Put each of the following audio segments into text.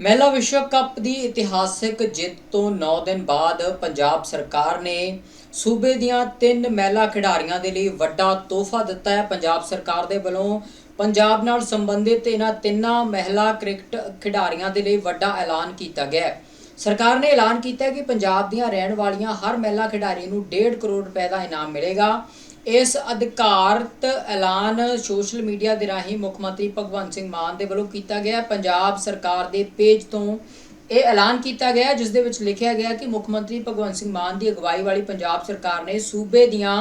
ਮਹਿਲਾ ਵਿਸ਼ਵ ਕੱਪ ਦੀ ਇਤਿਹਾਸਕ ਜਿੱਤ ਤੋਂ 9 ਦਿਨ ਬਾਅਦ ਪੰਜਾਬ ਸਰਕਾਰ ਨੇ ਸੂਬੇ ਦੀਆਂ ਤਿੰਨ ਮਹਿਲਾ ਖਿਡਾਰੀਆਂ ਦੇ ਲਈ ਵੱਡਾ ਤੋਹਫਾ ਦਿੱਤਾ ਹੈ। ਪੰਜਾਬ ਸਰਕਾਰ ਦੇ ਵੱਲੋਂ ਪੰਜਾਬ ਨਾਲ ਸੰਬੰਧਿਤ ਇਹਨਾਂ ਤਿੰਨਾਂ ਮਹਿਲਾ ਕ੍ਰਿਕਟ ਖਿਡਾਰੀਆਂ ਦੇ ਲਈ ਵੱਡਾ ਐਲਾਨ ਕੀਤਾ ਗਿਆ ਹੈ। ਸਰਕਾਰ ਨੇ ਐਲਾਨ ਕੀਤਾ ਕਿ ਪੰਜਾਬ ਦੀਆਂ ਰਹਿਣ ਵਾਲੀਆਂ ਹਰ ਮਹਿਲਾ ਖਿਡਾਰੀ ਨੂੰ 1.5 ਕਰੋੜ ਰੁਪਏ ਦਾ ਇਨਾਮ ਮਿਲੇਗਾ। ਇਸ ਅਧਿਕਾਰਤ ਐਲਾਨ ਸੋਸ਼ਲ ਮੀਡੀਆ ਦੇ ਰਾਹੀਂ ਮੁੱਖ ਮੰਤਰੀ ਭਗਵੰਤ ਸਿੰਘ ਮਾਨ ਦੇ ਵੱਲੋਂ ਕੀਤਾ ਗਿਆ। ਪੰਜਾਬ ਸਰਕਾਰ ਦੇ ਪੇਜ ਤੋਂ ਇਹ ਐਲਾਨ ਕੀਤਾ ਗਿਆ, ਜਿਸ ਦੇ ਵਿੱਚ ਲਿਖਿਆ ਗਿਆ ਕਿ ਮੁੱਖ ਮੰਤਰੀ ਭਗਵੰਤ ਸਿੰਘ ਮਾਨ ਦੀ ਅਗਵਾਈ ਵਾਲੀ ਪੰਜਾਬ ਸਰਕਾਰ ਨੇ ਸੂਬੇ ਦੀਆਂ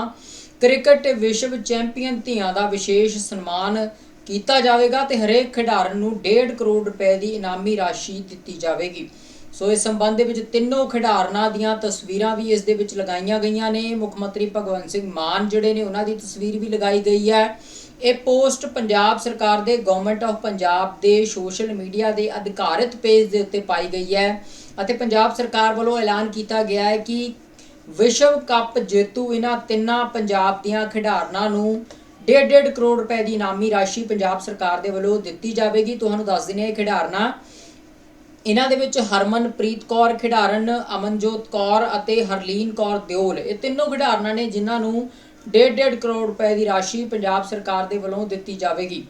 ਕ੍ਰਿਕਟ ਵਿਸ਼ਵ ਚੈਂਪੀਅਨ ਧੀਆਂ ਦਾ ਵਿਸ਼ੇਸ਼ ਸਨਮਾਨ ਕੀਤਾ ਜਾਵੇਗਾ ਤੇ ਹਰੇਕ ਖਿਡਾਰਨ ਨੂੰ 1.5 ਕਰੋੜ ਰੁਪਏ ਦੀ ਇਨਾਮੀ ਰਾਸ਼ੀ ਦਿੱਤੀ ਜਾਵੇਗੀ। ਸੋ ਇਸ ਸੰਬੰਧ ਦੇ ਵਿੱਚ ਤਿੰਨੋਂ ਖਿਡਾਰਨਾਂ ਦੀਆਂ ਤਸਵੀਰਾਂ ਵੀ ਇਸ ਦੇ ਵਿੱਚ ਲਗਾਈਆਂ ਗਈਆਂ ਨੇ। ਮੁੱਖ ਮੰਤਰੀ ਭਗਵੰਤ ਸਿੰਘ ਮਾਨ ਜਿਹੜੇ ਨੇ, ਉਹਨਾਂ ਦੀ ਤਸਵੀਰ ਵੀ ਲਗਾਈ ਗਈ ਹੈ। ਇਹ ਪੋਸਟ ਪੰਜਾਬ ਸਰਕਾਰ ਦੇ ਗਵਰਨਮੈਂਟ ਆਫ ਪੰਜਾਬ ਦੇ ਸੋਸ਼ਲ ਮੀਡੀਆ ਦੇ ਅਧਿਕਾਰਿਤ ਪੇਜ ਦੇ ਉੱਤੇ ਪਾਈ ਗਈ ਹੈ ਅਤੇ ਪੰਜਾਬ ਸਰਕਾਰ ਵੱਲੋਂ ਐਲਾਨ ਕੀਤਾ ਗਿਆ ਹੈ ਕਿ ਵਿਸ਼ਵ ਕੱਪ ਜੇਤੂ ਇਹਨਾਂ ਤਿੰਨਾਂ ਪੰਜਾਬ ਦੀਆਂ ਖਿਡਾਰਨਾਂ ਨੂੰ 1.5 ਕਰੋੜ ਰੁਪਏ ਦੀ ਇਨਾਮੀ ਰਾਸ਼ੀ ਪੰਜਾਬ ਸਰਕਾਰ ਦੇ ਵੱਲੋਂ ਦਿੱਤੀ ਜਾਵੇਗੀ। ਤੁਹਾਨੂੰ ਦੱਸ ਦਿੰਦੇ ਹਾਂ ਇਹ ਖਿਡਾਰਨਾਂ ਇਹਨਾਂ ਦੇ ਵਿੱਚ ਹਰਮਨਪ੍ਰੀਤ ਕੌਰ, ਖਿਡਾਰਨ ਅਮਨਜੋਤ ਕੌਰ ਅਤੇ ਹਰਲੀਨ ਕੌਰ ਦਿਓਲ। ਇਹ ਤਿੰਨੋਂ ਖਿਡਾਰਨਾਂ ਨੇ ਜਿਨ੍ਹਾਂ ਨੂੰ 1.5 ਕਰੋੜ ਰੁਪਏ ਦੀ ਰਾਸ਼ੀ ਪੰਜਾਬ ਸਰਕਾਰ ਦੇ ਵੱਲੋਂ ਦਿੱਤੀ ਜਾਵੇਗੀ।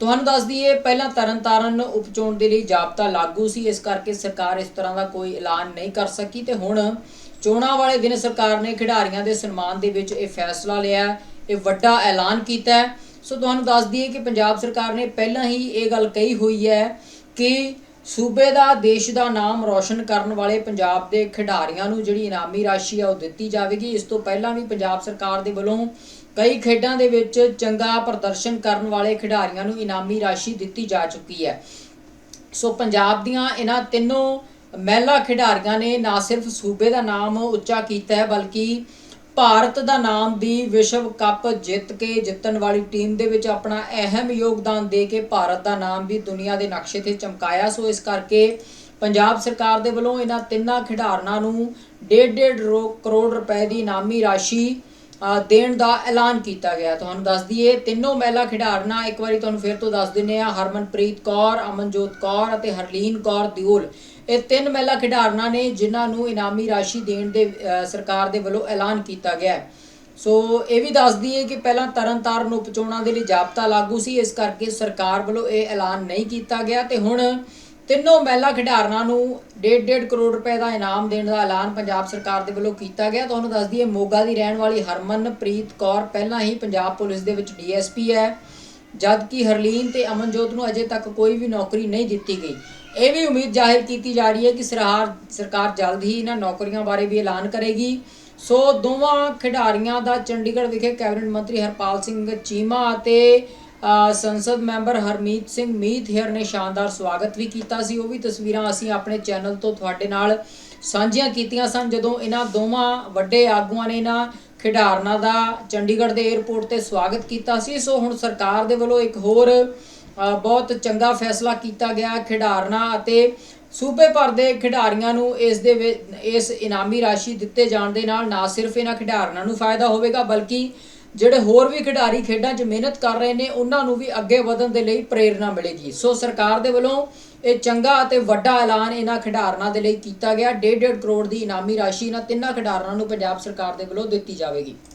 ਤੁਹਾਨੂੰ ਦੱਸ ਦਈਏ, ਪਹਿਲਾਂ ਤਰਨਤਾਰਨ ਉਪਚੋਣ ਦੇ ਲਈ ਜਾਬਤਾ ਲਾਗੂ ਸੀ। ਇਸ ਕਰਕੇ ਸਰਕਾਰ ਇਸ ਤਰ੍ਹਾਂ ਦਾ ਕੋਈ ਐਲਾਨ ਨਹੀਂ ਕਰ ਸਕੀ ਤੇ ਹੁਣ ਚੋਣਾਂ ਵਾਲੇ ਦਿਨ ਸਰਕਾਰ ਨੇ ਖਿਡਾਰੀਆਂ ਦੇ ਸਨਮਾਨ ਦੇ ਵਿੱਚ ਇਹ ਫੈਸਲਾ ਲਿਆ ਇਹ ਵੱਡਾ ਐਲਾਨ ਕੀਤਾ ਸੋ ਤੁਹਾਨੂੰ ਦੱਸ ਦਈਏ ਕਿ ਪੰਜਾਬ ਸਰਕਾਰ ਨੇ ਪਹਿਲਾਂ ਹੀ ਇਹ ਗੱਲ ਕਹੀ ਹੋਈ ਹੈ ਕਿ ਸੂਬੇ ਦਾ ਦੇਸ਼ ਦਾ ਨਾਮ ਰੌਸ਼ਨ ਕਰਨ ਵਾਲੇ ਪੰਜਾਬ ਦੇ ਖਿਡਾਰੀਆਂ ਨੂੰ ਜਿਹੜੀ ਇਨਾਮੀ ਰਾਸ਼ੀ ਆ ਉਹ ਦਿੱਤੀ ਜਾਵੇਗੀ। ਇਸ ਤੋਂ ਪਹਿਲਾਂ ਵੀ ਪੰਜਾਬ ਸਰਕਾਰ ਦੇ ਵੱਲੋਂ ਕਈ ਖੇਡਾਂ ਦੇ ਵਿੱਚ ਚੰਗਾ ਪ੍ਰਦਰਸ਼ਨ ਕਰਨ ਵਾਲੇ ਖਿਡਾਰੀਆਂ ਨੂੰ ਇਨਾਮੀ ਰਾਸ਼ੀ ਦਿੱਤੀ ਜਾ ਚੁੱਕੀ ਹੈ। ਸੋ ਪੰਜਾਬ ਦੀਆਂ ਇਹਨਾਂ ਤਿੰਨੋਂ ਮਹਿਲਾ ਖਿਡਾਰੀਆਂ ਨੇ ਨਾ ਸਿਰਫ ਸੂਬੇ ਦਾ ਨਾਮ ਉੱਚਾ ਕੀਤਾ ਹੈ, ਬਲਕਿ ਭਾਰਤ ਦਾ ਨਾਮ ਦੀ ਵਿਸ਼ਵ ਕੱਪ ਜਿੱਤ ਕੇ ਜਿੱਤਣ ਵਾਲੀ ਟੀਮ ਦੇ ਵਿੱਚ ਆਪਣਾ ਅਹਿਮ ਯੋਗਦਾਨ ਦੇ ਕੇ ਭਾਰਤ ਦਾ ਨਾਮ ਵੀ ਦੁਨੀਆ ਦੇ ਨਕਸ਼ੇ ਤੇ ਚਮਕਾਇਆ। ਸੋ ਇਸ ਕਰਕੇ ਪੰਜਾਬ ਸਰਕਾਰ ਦੇ ਵੱਲੋਂ ਇਹਨਾਂ ਤਿੰਨਾਂ ਖਿਡਾਰਨਾਂ ਨੂੰ 1.5 ਕਰੋੜ ਰੁਪਏ ਦੀ ਇਨਾਮੀ ਰਾਸ਼ੀ ਦੇਣ ਦਾ ਐਲਾਨ ਕੀਤਾ ਗਿਆ। ਤੁਹਾਨੂੰ ਦੱਸ ਦਈਏ, ਤਿੰਨੋਂ ਮਹਿਲਾ ਖਿਡਾਰਨਾਂ, ਇੱਕ ਵਾਰੀ ਤੁਹਾਨੂੰ ਫਿਰ ਤੋਂ ਦੱਸ ਦਿੰਨੇ ਆ ਹਰਮਨਪ੍ਰੀਤ ਕੌਰ, ਅਮਨਜੋਤ ਕੌਰ ਅਤੇ ਹਰਲੀਨ ਕੌਰ ਦਿਓਲ। ਇਹ ਤਿੰਨ ਮਹਿਲਾ ਖਿਡਾਰਨਾਂ ਨੇ, ਜਿਨ੍ਹਾਂ ਨੂੰ ਇਨਾਮੀ ਰਾਸ਼ੀ ਦੇਣ ਦੇ ਸਰਕਾਰ ਦੇ ਵੱਲੋਂ ਐਲਾਨ ਕੀਤਾ ਗਿਆ ਹੈ। ਸੋ ਇਹ ਵੀ ਦੱਸ ਦਈਏ ਕਿ ਪਹਿਲਾਂ ਤਰਨਤਾਰਨ ਉਪਚੋਣਾਂ ਦੇ ਲਈ ਜਾਬਤਾ ਲਾਗੂ ਸੀ। ਇਸ ਕਰਕੇ ਸਰਕਾਰ ਵੱਲੋਂ ਇਹ ਐਲਾਨ ਨਹੀਂ ਕੀਤਾ ਗਿਆ ਤੇ ਹੁਣ ਤਿੰਨੋਂ ਮਹਿਲਾ ਖਿਡਾਰਨਾਂ ਨੂੰ 1.5 ਕਰੋੜ ਰੁਪਏ ਦਾ ਇਨਾਮ ਦੇਣ ਦਾ ਐਲਾਨ ਪੰਜਾਬ ਸਰਕਾਰ ਦੇ ਵੱਲੋਂ ਕੀਤਾ ਗਿਆ। ਤੁਹਾਨੂੰ ਦੱਸ ਦਈਏ, ਮੋਗਾ ਦੀ ਰਹਿਣ ਵਾਲੀ ਹਰਮਨਪ੍ਰੀਤ ਕੌਰ ਪਹਿਲਾਂ ਹੀ ਪੰਜਾਬ ਪੁਲਿਸ ਦੇ ਵਿੱਚ ਡੀਐਸਪੀ ਹੈ। ਜਦਕਿ ਹਰਲੀਨ ਤੇ ਅਮਨਜੋਤ ਨੂੰ ਅਜੇ ਤੱਕ ਕੋਈ ਵੀ ਨੌਕਰੀ ਨਹੀਂ ਦਿੱਤੀ ਗਈ। ਇਹ ਵੀ ਉਮੀਦ ਜ਼ਾਹਿਰ ਕੀਤੀ ਜਾ ਰਹੀ ਹੈ ਕਿ ਸਰਕਾਰ ਸਰਕਾਰ ਜਲਦ ਹੀ ਇਹਨਾਂ ਨੌਕਰੀਆਂ ਬਾਰੇ ਵੀ ਐਲਾਨ ਕਰੇਗੀ। ਸੋ ਦੋਵਾਂ ਖਿਡਾਰੀਆਂ ਦਾ ਚੰਡੀਗੜ੍ਹ ਵਿਖੇ ਕੈਬਨਿਟ ਮੰਤਰੀ ਹਰਪਾਲ ਸਿੰਘ ਚੀਮਾ ਅਤੇ ਸੰਸਦ ਮੈਂਬਰ ਹਰਮੀਤ ਸਿੰਘ ਮੀਤ ਹੇਰ ਨੇ ਸ਼ਾਨਦਾਰ ਸਵਾਗਤ ਵੀ ਕੀਤਾ ਸੀ। ਉਹ ਵੀ ਤਸਵੀਰਾਂ ਅਸੀਂ ਆਪਣੇ ਚੈਨਲ ਤੋਂ ਤੁਹਾਡੇ ਨਾਲ ਸਾਂਝੀਆਂ ਕੀਤੀਆਂ ਸਨ, ਜਦੋਂ ਇਹਨਾਂ ਦੋਵਾਂ ਵੱਡੇ ਆਗੂਆਂ ਨੇ ਇਹਨਾਂ ਖਿਡਾਰਨਾਂ ਦਾ ਚੰਡੀਗੜ੍ਹ ਦੇ 에ਅਰਪੋਰਟ ਤੇ ਸਵਾਗਤ ਕੀਤਾ ਸੀ। ਸੋ ਹੁਣ ਸਰਕਾਰ ਦੇ ਵੱਲੋਂ ਇੱਕ ਹੋਰ ਬਹੁਤ ਚੰਗਾ ਫੈਸਲਾ ਕੀਤਾ ਗਿਆ ਖਿਡਾਰਨਾਂ ਅਤੇ ਸੂਬੇ ਭਰ ਦੇ ਖਿਡਾਰੀਆਂ ਨੂੰ ਇਸ ਦੇ ਵਿ- ਇਸ ਇਨਾਮੀ ਰਾਸ਼ੀ ਦਿੱਤੇ ਜਾਣ ਦੇ ਨਾਲ ਨਾ ਸਿਰਫ ਇਹਨਾਂ ਖਿਡਾਰਨਾਂ ਨੂੰ ਫਾਇਦਾ ਹੋਵੇਗਾ, ਬਲਕਿ ਜਿਹੜੇ ਹੋਰ ਵੀ ਖਿਡਾਰੀ ਖੇਡਾਂ 'ਚ ਮਿਹਨਤ ਕਰ ਰਹੇ ਨੇ, ਉਹਨਾਂ ਨੂੰ ਵੀ ਅੱਗੇ ਵਧਣ ਦੇ ਲਈ ਪ੍ਰੇਰਣਾ ਮਿਲੇਗੀ। ਸੋ ਸਰਕਾਰ ਦੇ ਵੱਲੋਂ ਇਹ ਚੰਗਾ ਅਤੇ ਵੱਡਾ ਐਲਾਨ ਇਹਨਾਂ ਖਿਡਾਰਨਾਂ ਦੇ ਲਈ ਕੀਤਾ ਗਿਆ। 1.5 ਕਰੋੜ ਦੀ ਇਨਾਮੀ ਰਾਸ਼ੀ ਇਹਨਾਂ ਤਿੰਨਾਂ ਖਿਡਾਰਨਾਂ ਨੂੰ ਪੰਜਾਬ ਸਰਕਾਰ ਦੇ ਵੱਲੋਂ ਦਿੱਤੀ ਜਾਵੇਗੀ।